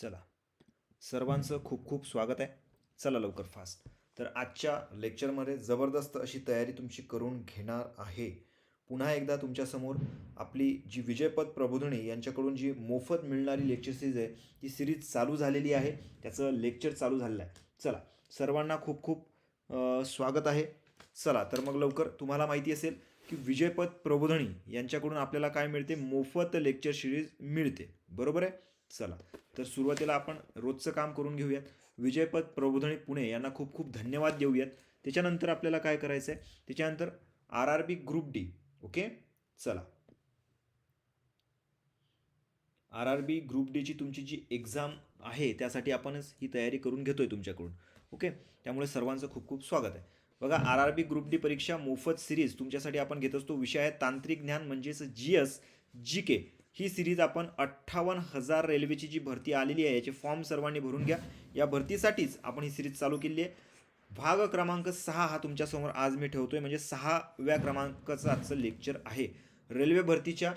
चला. सर्वांचं खूप खूप स्वागत आहे. चला लवकर फास्ट तर आजच्या लेक्चरमध्ये जबरदस्त अशी तयारी तुमची करून घेणार आहे. पुन्हा एकदा तुमच्यासमोर आपली जी विजयपद प्रबोधिनी यांच्याकडून जी मोफत मिळणारी लेक्चर सिरीज आहे ती सिरीज चालू झालेली आहे. त्याचं लेक्चर चालू झालेलं आहे. चला सर्वांना खूप खूप स्वागत आहे. चला तर मग लवकर तुम्हाला माहिती असेल की विजयपद प्रबोधनी यांच्याकडून आपल्याला काय मिळते? मोफत लेक्चर सिरीज मिळते. बरोबर आहे? चला. तर सुरुवातीला आपण रोजचं काम करून घेऊयात. विजयपद प्रबोधनी पुणे यांना खूप खूप धन्यवाद देऊयात. त्याच्यानंतर आपल्याला काय करायचं आहे त्याच्यानंतर R R B group D. Okay? चला. आर आर बी ग्रुप डीची तुमची जी एक्झाम आहे त्यासाठी आपणच ही तयारी करून घेतोय तुमच्याकडून. ओके? त्यामुळे सर्वांचं खूप खूप स्वागत आहे. बघा R R B group D परीक्षा मोफत सिरीज तुमच्यासाठी आपण घेत असतो. विषय आहे तांत्रिक ज्ञान म्हणजेच जी एस जी के ही सिरीज आपण अठ्ठावन्न हजार रेल्वेची जी भरती आलेली आहे याचे फॉर्म सर्वांनी भरून घ्या. या भरतीसाठीच आपण ही सिरीज चालू केली आहे. भाग क्रमांक सहा हा तुमच्यासमोर आज मी ठेवतो आहे म्हणजे सहाव्या क्रमांकाचं आजचं लेक्चर आहे. रेल्वे भरतीच्या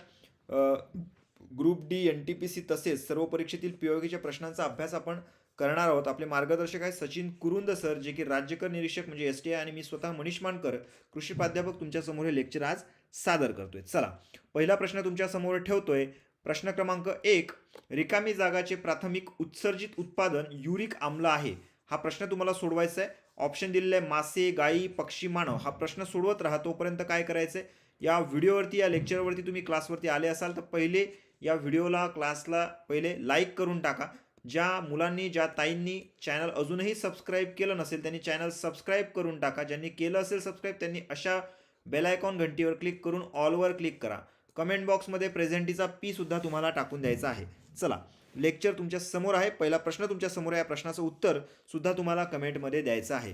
group D N T P C तसेच सर्व परीक्षेतील पीओगीच्या प्रश्नांचा अभ्यास आपण करणार आहोत. आपले मार्गदर्शक आहे सचिन कुरुंद सर जे की राज्यकर निरीक्षक म्हणजे एस टी आय आणि मी स्वतः मनीष मानकर कृषी प्राध्यापक. तुमच्यासमोर हे लेक्चर आज सादर करतोय. चला पहिला प्रश्न तुमच्यासमोर ठेवतोय. प्रश्न क्रमांक एक रिकामी जागाचे प्राथमिक उत्सर्जित उत्पादन युरिक आम्ल आहे? हा प्रश्न तुम्हाला सोडवायचा आहे. ऑप्शन दिलेले आहे मासे गायी पक्षी मानव. हा प्रश्न सोडवत राहा तोपर्यंत काय करायचं आहे या व्हिडिओवरती या लेक्चरवरती तुम्ही क्लासवरती आले असाल तर पहिले या व्हिडिओला क्लासला पहिले लाईक करून टाका. ज्या मुलांनी ज्या ताईंनी चॅनल अजूनही सबस्क्राईब केलं नसेल त्यांनी चॅनल सबस्क्राईब करून टाका. ज्यांनी केलं असेल सबस्क्राईब त्यांनी अशा बेल आयकॉन घंटीवर क्लिक करून ऑलवर क्लिक करा. कमेंट बॉक्समध्ये प्रेझेंटीचा पीसुद्धा तुम्हाला टाकून द्यायचा आहे. चला लेक्चर तुमच्यासमोर आहे. पहिला प्रश्न तुमच्यासमोर आहे. या प्रश्नाचं उत्तर सुद्धा तुम्हाला कमेंटमध्ये द्यायचं आहे.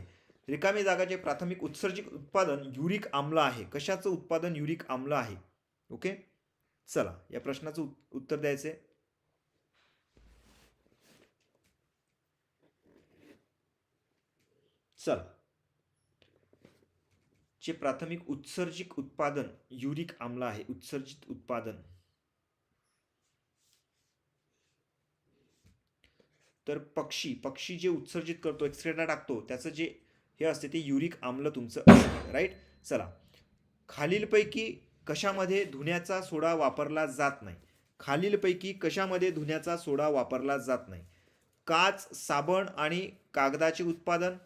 रिकामी जागाचे प्राथमिक उत्सर्जित उत्पादन युरिक आम्ल आहे. कशाचं उत्पादन युरिक आम्ल आहे? ओके? चला या प्रश्नाचं उत्तर द्यायचे चला चे प्राथमिक उत्सर्जित उत्पादन युरिक आम्ल आहे उत्सर्जित उत्पादन. तर पक्षी पक्षी जे उत्सर्जित करतो एक्सरेटा टाकतो त्याचं जे हे असते ते युरिक आम्ल तुमचं राईट चला. खालीलपैकी कशामध्ये धुण्याचा सोडा वापरला जात नाही? खालीलपैकी कशामध्ये धुण्याचा सोडा वापरला जात नाही? काच साबण आणि कागदाचे उत्पादन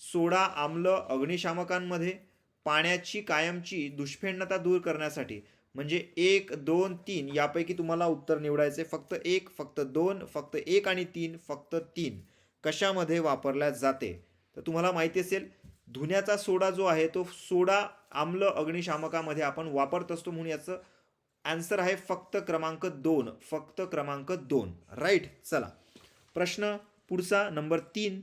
सोडा आम्ल अग्निशामकांमध्ये पाण्याची कायमची दुष्पेंडता दूर करण्यासाठी. म्हणजे एक दोन तीन यापैकी तुम्हाला उत्तर निवडायचे. फक्त एक फक्त दोन फक्त एक आणि तीन फक्त तीन कशामध्ये वापरल्या जाते? तर तुम्हाला माहिती असेल धुण्याचा सोडा जो आहे तो सोडा आम्ल अग्निशामकामध्ये आपण वापरत असतो म्हणून याचं आन्सर आहे फक्त क्रमांक दोन फक्त क्रमांक दोन. राईट चला. प्रश्न पुढचा नंबर तीन.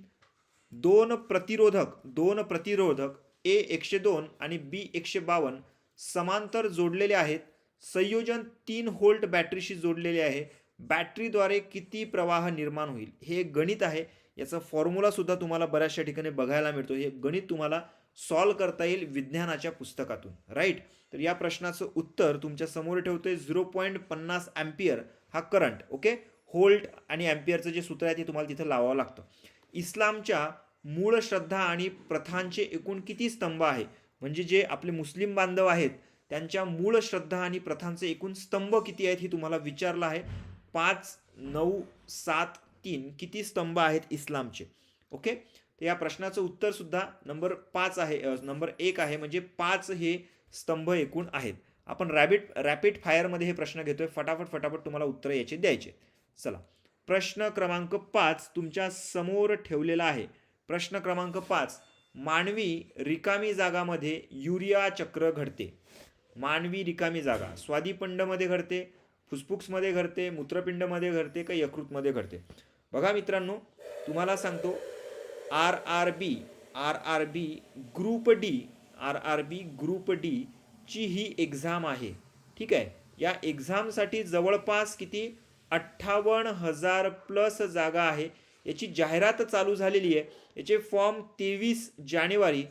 दोन प्रतिरोधक दोन प्रतिरोधक ए एकशे दोन आणि बी एकशे बावन्न समांतर जोडलेले आहेत. संयोजन तीन होल्ट बॅटरीशी जोडलेले आहे. बॅटरीद्वारे किती प्रवाह निर्माण होईल? हे एक गणित आहे. याचा फॉर्म्युलासुद्धा तुम्हाला बऱ्याचशा ठिकाणी बघायला मिळतो. हे गणित तुम्हाला सॉल्व करता येईल विज्ञानाच्या पुस्तकातून. राईट तर या प्रश्नाचं उत्तर तुमच्यासमोर ठेवतोय. झिरो पॉईंट पन्नास अँपियर हा करंट ओके होल्ट आणि अँपियरचं जे सूत्र आहे ते तुम्हाला तिथं लावावं लागतं. इस्लामच्या मूळ श्रद्धा आणि प्रथांचे एकूण किती स्तंभ आहे? म्हणजे जे आपले मुस्लिम बांधव आहेत त्यांच्या मूळ श्रद्धा आणि प्रथांचे एकूण स्तंभ किती आहेत हे तुम्हाला विचारलं आहे. पाच नऊ सात तीन किती स्तंभ आहेत इस्लामचे? ओके? तर या प्रश्नाचं उत्तरसुद्धा नंबर पाच आहे नंबर एक आहे. म्हणजे पाच हे स्तंभ एकूण आहेत. आपण रॅबिट रॅपिड फायरमध्ये हे प्रश्न घेतोय. फटाफट फटाफट तुम्हाला उत्तरं याचे द्यायचे चला. प्रश्न क्रमांक पाच तुमच्यासमोर ठेवलेला आहे. प्रश्न क्रमांक पाच. मानवी रिकामी जागामध्ये युरिया चक्र घडते. मानवी रिकामी जागा. स्वादीपंडमध्ये घडते फुसफुसमध्ये घडते मूत्रपिंडमध्ये घडते का यकृतमध्ये घडते? बघा मित्रांनो तुम्हाला सांगतो R R B R R B group D R R B group D ची ही एक्झाम आहे. ठीक आहे? या एक्झामसाठी जवळपास किती? अठ्ठावन्न हजार प्लस जागा आहे. याची जाहिरात चालू झालेली आहे. याचे फॉर्म तेवीस जानेवारी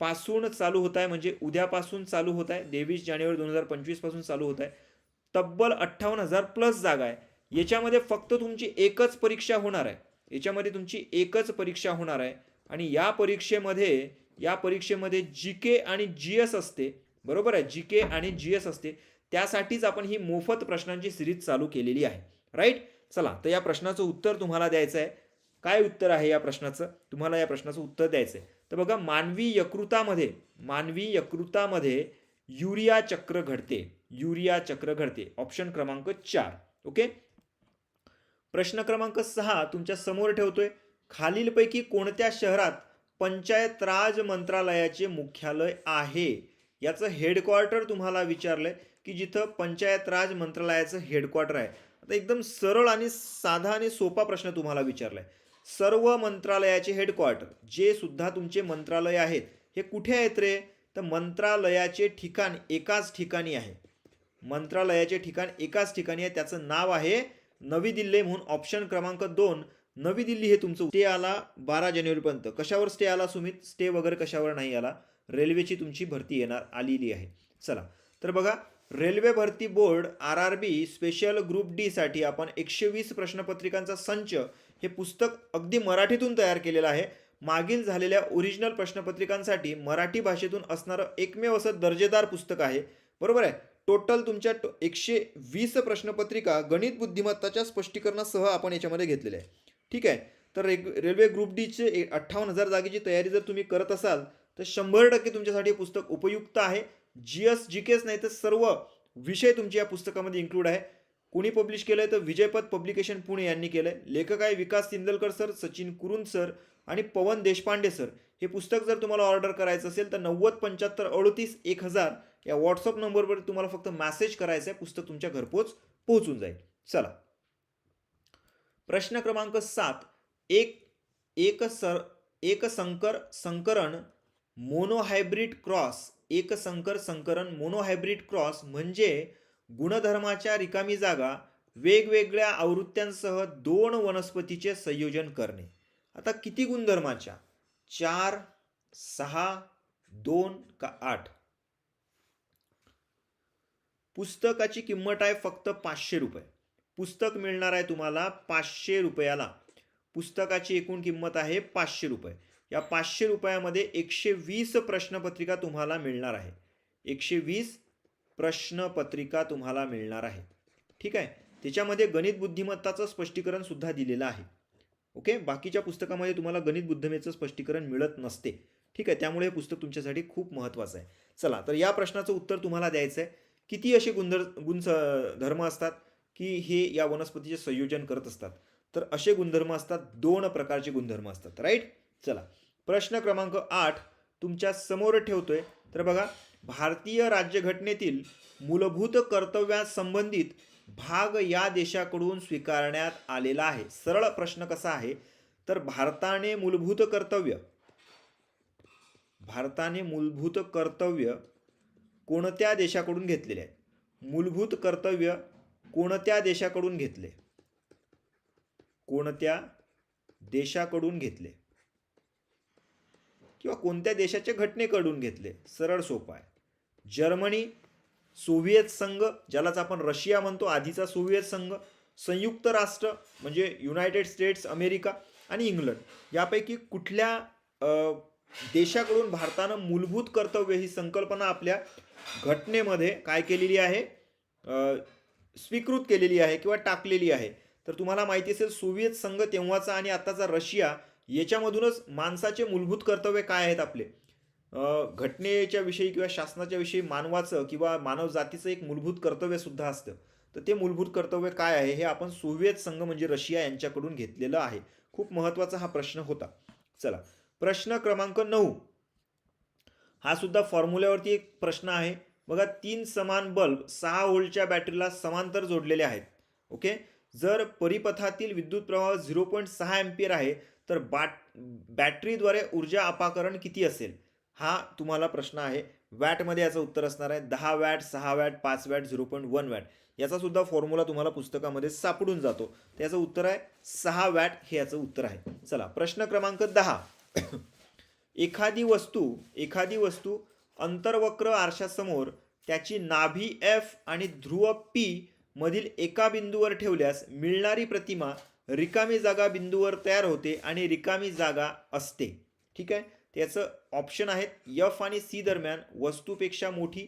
पासून चालू होत आहे. म्हणजे उद्यापासून चालू होत आहे. तेवीस जानेवारी दोन हजार पंचवीसपासून चालू होत आहे. तब्बल अठ्ठावन्न हजार प्लस जागा आहे. याच्यामध्ये फक्त तुमची एकच परीक्षा होणार आहे. याच्यामध्ये तुमची एकच परीक्षा होणार आहे. आणि या परीक्षेमध्ये या परीक्षेमध्ये जी के आणि जी एस असते. बरोबर आहे? जी के आणि जी एस असते. त्यासाठीच आपण ही मोफत प्रश्नांची सिरीज चालू केलेली आहे. राईट चला तर या प्रश्नाचं उत्तर तुम्हाला द्यायचं आहे. काय उत्तर आहे या प्रश्नाचं? तुम्हाला या प्रश्नाचं उत्तर द्यायचं आहे. तर बघा मानवी यकृतामध्ये मानवी यकृतामध्ये युरिया चक्र घडते. युरिया चक्र घडते. ऑप्शन क्रमांक चार. ओके? प्रश्न क्रमांक सहा तुमच्यासमोर ठेवतोय. खालीलपैकी कोणत्या शहरात पंचायत राज मंत्रालयाचे मुख्यालय आहे? याचं हेडक्वार्टर तुम्हाला विचारलंय की जिथं पंचायत राज मंत्रालयाचं हेडक्वार्टर आहे. आता एकदम सरळ आणि साधा आणि सोपा प्रश्न तुम्हाला विचारलाय. सर्व मंत्रालयाचे हेडक्वार्टर जे सुद्धा तुमचे मंत्रालय आहेत हे कुठे आहेत रे? तर मंत्रालयाचे ठिकाण एकाच ठिकाणी आहे. मंत्रालयाचे ठिकाण एकाच ठिकाणी आहे. त्याचं नाव आहे नवी दिल्ली म्हणून ऑप्शन क्रमांक दोन नवी दिल्ली हे तुमचं स्टे आला बारा जानेवारीपर्यंत कशावर स्टे आला सुमित? स्टे वगैरे कशावर नाही आला. रेल्वेची तुमची भरती येणार आलेली आहे. चला. तर बघा रेल्वे भरती board R R B special group डीसाठी आपण एकशे वीस प्रश्नपत्रिकांचा संच हे पुस्तक अगदी मराठीतून तयार केलेलं आहे. मागील झालेल्या ओरिजिनल प्रश्नपत्रिकांसाठी मराठी भाषेतून असणारं एकमेव असं दर्जेदार पुस्तक आहे. बरोबर आहे? टोटल तुमच्या टो एकशे वीस प्रश्नपत्रिका गणित बुद्धिमत्ताच्या स्पष्टीकरणासह आपण याच्यामध्ये घेतलेले आहे ठीक आहे? तर रेग रेल्वे ग्रुप डीचे अठ्ठावन्न हजार जागेची तयारी जर तुम्ही करत असाल तर शंभर टक्के तुमच्यासाठी पुस्तक उपयुक्त आहे. जी एस जी केस नाही तर सर्व विषय तुमच्या या पुस्तकामध्ये इन्क्लूड आहे. कोणी पब्लिश केलं आहे तर विजयपद पब्लिकेशन पुणे यांनी केलं आहे लेखक आहे विकास तिंदलकर सर सचिन कुरुंद सर आणि पवन देशपांडे सर हे पुस्तक जर तुम्हाला ऑर्डर करायचं असेल तर नव्वद पंच्याहत्तर अडतीस एक हजार या व्हॉट्सअप नंबरवर तुम्हाला फक्त मॅसेज करायचं आहे. पुस्तक तुमच्या घरपोच पोहोचून जाईल. चला. प्रश्न क्रमांक सात. एक एक सर एक संकर संकरण मोनोहायब्रिड क्रॉस. एक संकर संकरण मोनोहायब्रिड क्रॉस म्हणजे गुणधर्माच्या रिकामी जागा वेगवेगळ्या आवृत्त्यांसह दोन वनस्पतीचे संयोजन करणे. आता किती गुणधर्माच्या? चार सहा दोन का आठ? पुस्तकाची किंमत आहे फक्त पाचशे रुपये. पुस्तक मिळणार आहे तुम्हाला पाचशे रुपयाला. पुस्तकाची एकूण किंमत आहे पाचशे रुपये. या पाचशे रुपयामध्ये एकशे वीस प्रश्नपत्रिका तुम्हाला मिळणार आहे. एकशे वीस प्रश्नपत्रिका तुम्हाला मिळणार आहेत. ठीक आहे? त्याच्यामध्ये गणित बुद्धिमत्ताचं स्पष्टीकरण सुद्धा दिलेलं आहे. ओके? बाकीच्या पुस्तकामध्ये तुम्हाला गणित बुद्धिमेचं स्पष्टीकरण मिळत नसते. ठीक आहे? त्यामुळे हे पुस्तक तुमच्यासाठी खूप महत्त्वाचं आहे. चला तर या प्रश्नाचं उत्तर तुम्हाला द्यायचं आहे किती असे गुणधर गुण धर्म असतात की हे या वनस्पतीचे संयोजन करत असतात? तर असे गुणधर्म असतात दोन प्रकारचे गुणधर्म असतात. राईट? चला. प्रश्न क्रमांक आठ तुमच्यासमोर ठेवतोय. तर बघा भारतीय राज्यघटनेतील मूलभूत कर्तव्यासंबंधित भाग या देशाकडून स्वीकारण्यात आलेला आहे. सरळ प्रश्न कसा आहे? तर भारताने मूलभूत कर्तव्य भारताने मूलभूत कर्तव्य कोणत्या देशाकडून घेतलेले आहे मूलभूत कर्तव्य कोणत्या देशाकडून घेतले? कोणत्या देशाकडून घेतले? किंवा कोणत्या देशाच्या घटनेकडून घेतले? सरळ सोपं आहे. जर्मनी सोव्हिएत संघ ज्यालाच आपण रशिया म्हणतो आधीचा सोव्हिएत संघ संयुक्त राष्ट्र म्हणजे युनायटेड स्टेट्स अमेरिका आणि इंग्लंड. यापैकी कुठल्या देशाकडून भारतानं मूलभूत कर्तव्य ही संकल्पना आपल्या घटनेमध्ये काय केलेली आहे? स्वीकृत केलेली आहे किंवा टाकलेली आहे? तर तुम्हाला माहिती असेल सोव्हिएत संघ तेव्हाचा आणि आत्ताचा रशिया याच्यामधूनच माणसाचे मूलभूत कर्तव्य काय आहेत आपले? घटनेच्या विषयी किंवा शासनाच्या विषयी मानवाचं किंवा मानव जातीचं एक मूलभूत कर्तव्यसुद्धा असतं. तर ते मूलभूत कर्तव्य काय आहे हे आपण सोव्हिएत संघ म्हणजे रशिया यांच्याकडून घेतलेलं आहे. खूप महत्त्वाचा हा प्रश्न होता. चला प्रश्न क्रमांक नऊ. हा सुद्धा फॉर्म्युल्यावरती एक प्रश्न आहे. बघा तीन समान बल्ब सहा व्होल्टच्या बॅटरीला समांतर जोडलेले आहेत. ओके? जर परिपथातील विद्युत प्रवाह झिरो पॉईंट सहा एम्पियर आहे तर बॅट बॅटरीद्वारे ऊर्जा अपाकरण किती असेल? हा तुम्हाला प्रश्न आहे. वॅटमध्ये याचं उत्तर असणार आहे. दहा वॅट सहा वॅट पाच watt zero point one watt. याचासुद्धा formula तुम्हाला पुस्तकामध्ये सापडून जातो. त्याचं उत्तर आहे सहा वॅट हे याचं उत्तर आहे. चला प्रश्न क्रमांक दहा. एखादी वस्तू एखादी वस्तू अंतर्वक्र आरशासमोर त्याची नाभी एफ आणि ध्रुव पी मधील एका बिंदूवर ठेवल्यास मिळणारी प्रतिमा रिकामी जागा बिंदूवर तयार होते आणि रिकामी जागा असते. ठीक आहे? त्याचं ऑप्शन आहेत यफ आणि सी दरम्यान वस्तूपेक्षा मोठी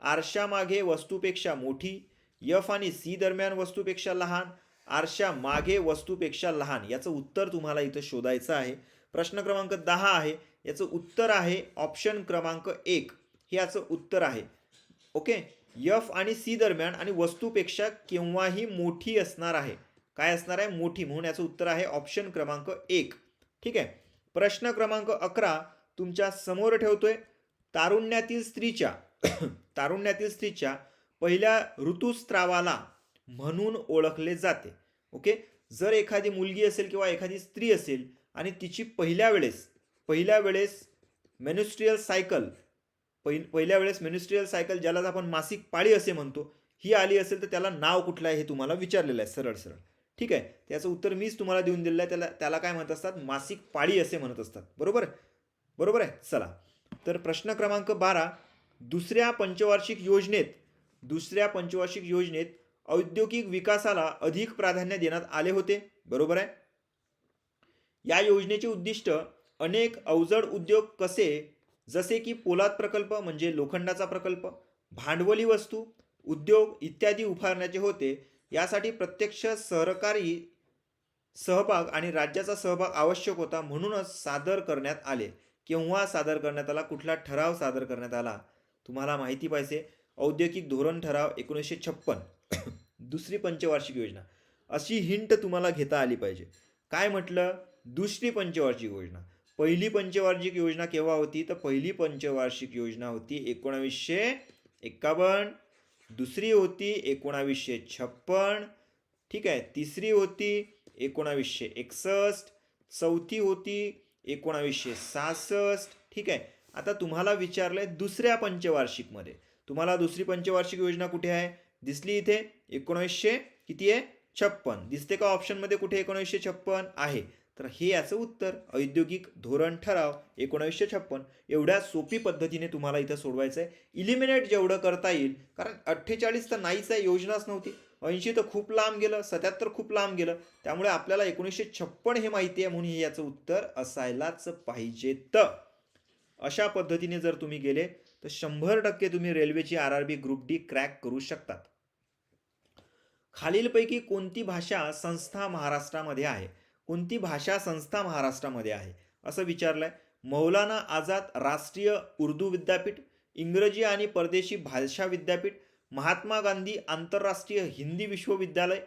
आरशामागे वस्तूपेक्षा मोठी यफ आणि सी दरम्यान वस्तूपेक्षा लहान आरशा मागे वस्तूपेक्षा लहान. याचं उत्तर तुम्हाला इथं शोधायचं आहे. प्रश्न क्रमांक दहा आहे. याचं उत्तर आहे ऑप्शन क्रमांक एक. हे याचं उत्तर आहे. ओके? यफ आणि सी दरम्यान आणि वस्तूपेक्षा केव्हाही मोठी असणार आहे. काय असणार आहे? मोठी. म्हणून याचं उत्तर आहे ऑप्शन क्रमांक एक. ठीक आहे? प्रश्न क्रमांक अकरा तुमच्यासमोर ठेवतोय. तारुण्यातील स्त्रीच्या तारुण्यातील स्त्रीच्या पहिल्या ऋतुस्त्रावाला म्हणून ओळखले जाते. ओके? जर एखादी मुलगी असेल किंवा एखादी स्त्री असेल आणि तिची पहिल्या वेळेस पहिल्या वेळेस मेन्युस्ट्रियल सायकल पहिल पहिल्या वेळेस मेन्युस्ट्रियल सायकल ज्याला आपण मासिक पाळी असे म्हणतो ही आली असेल तर त्याला नाव कुठलं आहे हे तुम्हाला विचारलेलं आहे सरळ सरळ. ठीक आहे? त्याचं उत्तर मीच तुम्हाला देऊन दिलेलं आहे. त्याला त्याला काय म्हणत असतात? मासिक पाळी असे म्हणत असतात. बरोबर? बरोबर आहे? चला. तर प्रश्न क्रमांक बारा दुसऱ्या पंचवार्षिक योजनेत दुसऱ्या पंचवार्षिक योजनेत औद्योगिक विकासाला अधिक प्राधान्य देण्यात आले होते. बरोबर आहे? या योजनेचे उद्दिष्ट अनेक अवजड उद्योग कसे जसे की पोलाद प्रकल्प म्हणजे लोखंडाचा प्रकल्प भांडवली वस्तू उद्योग इत्यादी उभारण्याचे होते. यासाठी प्रत्यक्ष सहकारी सहभाग आणि राज्याचा सहभाग आवश्यक होता म्हणूनच सादर करण्यात आले. केव्हा सादर करण्यात आला? कुठला ठराव सादर करण्यात आला? तुम्हाला माहिती पाहिजे. औद्योगिक धोरण ठराव एकोणीसशे छप्पन. दुसरी पंचवार्षिक योजना. अशी हिंट तुम्हाला घेता आली पाहिजे. काय म्हटलं? दुसरी पंचवार्षिक योजना. पहिली पंचवार्षिक योजना केव्हा होती? तर पहिली पंचवार्षिक योजना होती एकोणावीसशे एक्कावन्न. दुसरी होती एकोणावीसशे छप्पन ठीक आहे. तिसरी होती एकोणावीसशे एकसष्ट चौथी होती एकोणावीसशे सहासष्ट ठीक आहे. आता तुम्हाला विचारलंय दुसऱ्या पंचवार्षिकमध्ये. तुम्हाला दुसरी पंचवार्षिक योजना कुठे आहे? दिसली इथे एकोणीसशे किती आहे? छप्पन. दिसते का ऑप्शनमध्ये कुठे एकोणीसशे छप्पन आहे? तर हे याचं उत्तर औद्योगिक धोरण ठराव एकोणावीसशे छप्पन एवढ्या सोपी पद्धतीने तुम्हाला इथं सोडवायचं आहे इलिमिनेट जेवढं करता येईल कारण अठ्ठेचाळीस तर नाहीच आहे योजनाच नव्हती. ऐंशी तर खूप लांब गेलं सत्याहत्तर खूप लांब गेलं. त्यामुळे आपल्याला एकोणीसशे छप्पन हे माहिती आहे म्हणून हे याचं उत्तर असायलाच पाहिजे तर अशा पद्धतीने जर तुम्ही गेले तर शंभर टक्के तुम्ही रेल्वेची R R B group D crack करू शकतात. खालीलपैकी कोणती भाषा संस्था महाराष्ट्रामध्ये आहे? कोणती भाषा संस्था महाराष्ट्रामध्ये आहे? असं विचारलं आहे मौलाना आझाद राष्ट्रीय उर्दू विद्यापीठ इंग्रजी आणि परदेशी भाषा विद्यापीठ महात्मा गांधी आंतरराष्ट्रीय हिंदी विश्वविद्यालय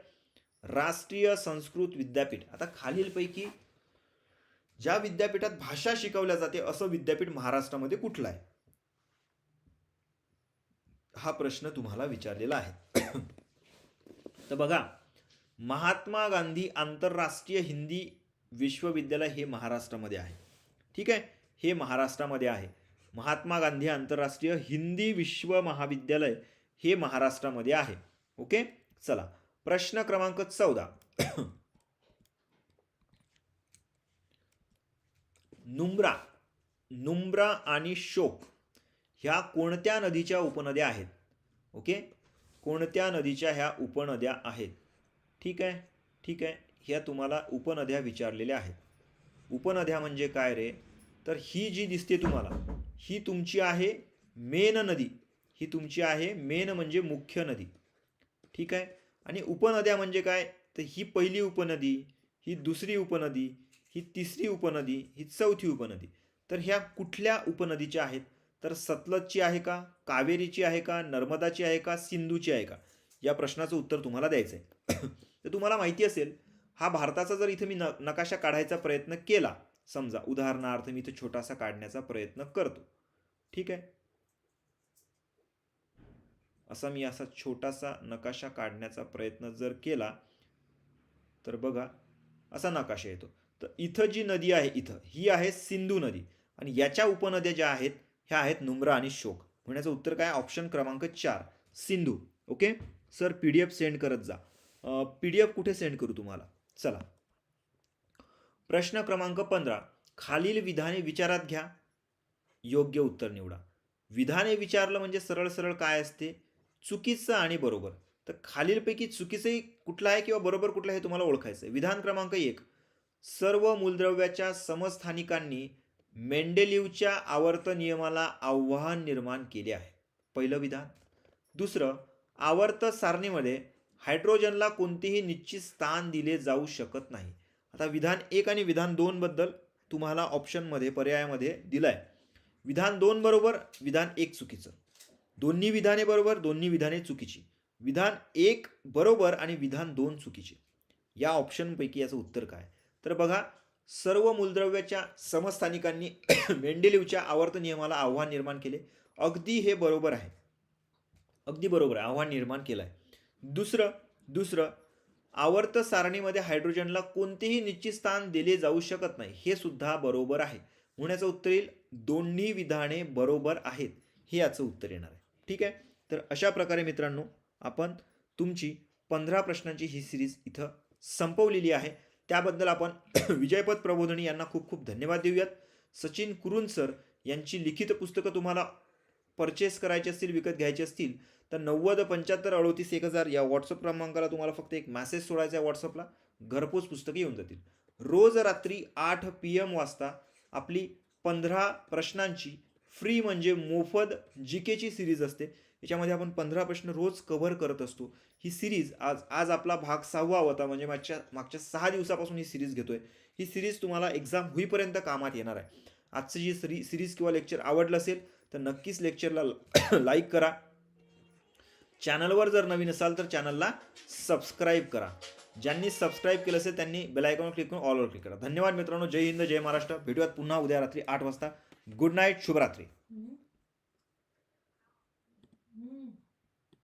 राष्ट्रीय संस्कृत विद्यापीठ. आता खालीलपैकी ज्या विद्यापीठात भाषा शिकवल्या जाते असं विद्यापीठ महाराष्ट्रामध्ये कुठलं आहे? हा प्रश्न तुम्हाला विचारलेला आहे. तर बघा महात्मा गांधी आंतरराष्ट्रीय हिंदी विश्वविद्यालय हे महाराष्ट्रामध्ये आहे. ठीक आहे? हे महाराष्ट्रामध्ये आहे. महात्मा गांधी आंतरराष्ट्रीय हिंदी विश्व महाविद्यालय हे महाराष्ट्रामध्ये आहे. ओके? चला. प्रश्न क्रमांक चौदा. नुम्रा नुम्रा आणि शोक ह्या कोणत्या नदीच्या उपनद्या आहेत? ओके? कोणत्या नदीच्या ह्या उपनद्या आहेत? ठीक आहे ठीक आहे. ह्या तुम्हाला उपनद्या विचारलेल्या आहेत. उपनद्या म्हणजे काय रे? तर ही जी दिसते तुम्हाला ही तुमची आहे मेन नदी. ही तुमची आहे मेन म्हणजे मुख्य नदी. ठीक आहे? आणि उपनद्या म्हणजे काय? तर ही पहिली उपनदी ही दुसरी उपनदी ही तिसरी उपनदी ही चौथी उपनदी. तर ह्या कुठल्या उपनदीच्या आहेत? तर सतलजची आहे का कावेरीची आहे का नर्मदाची आहे का सिंधूची आहे का? या प्रश्नाचं उत्तर तुम्हाला द्यायचं आहे तुम्हाला माहिती असेल हा भारताचा जर इथं मी न नकाशा काढायचा प्रयत्न केला समजा उदाहरणार्थ मी इथं छोटासा काढण्याचा प्रयत्न करतो. ठीक आहे? असा मी असा छोटासा नकाशा काढण्याचा प्रयत्न जर केला तर बघा असा नकाशा येतो. तर इथं जी नदी आहे इथं ही आहे सिंधू नदी. आणि याच्या उपनद्या ज्या आहेत ह्या आहेत नुमरा आणि शोक. म्हणण्याचं उत्तर काय? ऑप्शन क्रमांक चार Sindhu. Okay? Sir P D F send करत जा. पी डी एफ कुठे सेंड करू तुम्हाला? चला. प्रश्न क्रमांक पंधरा. खालील विधाने विचारात घ्या. योग्य उत्तर निवडा. विधाने विचारलं म्हणजे सरळ सरळ काय असते? चुकीचं आणि बरोबर. तर खालीलपैकी चुकीचंही कुठलं आहे किंवा बरोबर कुठलं आहे हे तुम्हाला ओळखायचं आहे विधान क्रमांक एक. सर्व मूलद्रव्याच्या समस्थानिकांनी मेंडेलिवच्या आवर्त नियमाला आव्हान निर्माण केले आहे. पहिलं विधान. दुसरं आवर्त सारणीमध्ये हायड्रोजनला कोणतेही निश्चित स्थान दिले जाऊ शकत नाही. आता विधान एक आणि विधान दोनबद्दल तुम्हाला ऑप्शनमध्ये पर्यायामध्ये दिलं आहे विधान दोन बरोबर विधान एक चुकीचं. दोन्ही विधाने बरोबर दोन्ही विधाने चुकीची. विधान एक बरोबर आणि विधान दोन चुकीचे. या ऑप्शनपैकी याचं उत्तर काय? तर बघा सर्व मूलद्रव्याच्या समस्थानिकांनी मेंडेलिवच्या आवर्त नियमाला आव्हान निर्माण केले. अगदी हे बरोबर आहे. अगदी बरोबर आहे. आव्हान निर्माण केलं आहे दुसरं दुसरं आवर्त सारणीमध्ये हायड्रोजनला कोणतेही निश्चित स्थान दिले जाऊ शकत नाही हे सुद्धा बरोबर आहे. होण्याचं उत्तर येईल दोन्ही विधाने बरोबर आहेत हे याचं उत्तर येणार आहे. ठीक आहे? तर अशा प्रकारे मित्रांनो आपण तुमची पंधरा प्रश्नांची ही सिरीज इथं संपवलेली आहे. त्याबद्दल आपण विजयपद प्रबोधनी यांना खूप खूप धन्यवाद देऊयात. सचिन कुरुन सर यांची लिखित पुस्तकं तुम्हाला परचेस करायची असतील विकत घ्यायचे असतील तर नव्वद पंच्याहत्तर अडोतीस एक हजार या व्हॉट्सअप क्रमांकाला तुम्हाला फक्त एक मॅसेज सोडायचा आहे व्हॉट्सअपला घरपोच पुस्तकं येऊन जातील. रोज रात्री आठ पी एम वाजता आपली पंधरा प्रश्नांची फ्री म्हणजे मोफत जी केची सिरीज असते. याच्यामध्ये आपण पंधरा प्रश्न रोज कव्हर करत असतो. ही सिरीज आज आज आपला भाग सहावा होता म्हणजे मागच्या मागच्या सहा दिवसापासून ही सिरीज घेतोय. ही सिरीज तुम्हाला एक्झाम होईपर्यंत कामात येणार आहे. आजचं जी सिरी सिरीज किंवा लेक्चर आवडलं असेल तर नक्कीच लेक्चरला लाईक करा. चॅनलवर जर नवीन असाल तर चॅनलला सबस्क्राईब करा. ज्यांनी सबस्क्राईब केलं असेल त्यांनी बेलायकॉनवर क्लिक करून ऑलवर क्लिक करा. धन्यवाद मित्रांनो. जय हिंद जय महाराष्ट्र. भेटूयात पुन्हा उद्या रात्री आठ वाजता. गुड नाईट शुभरात्री.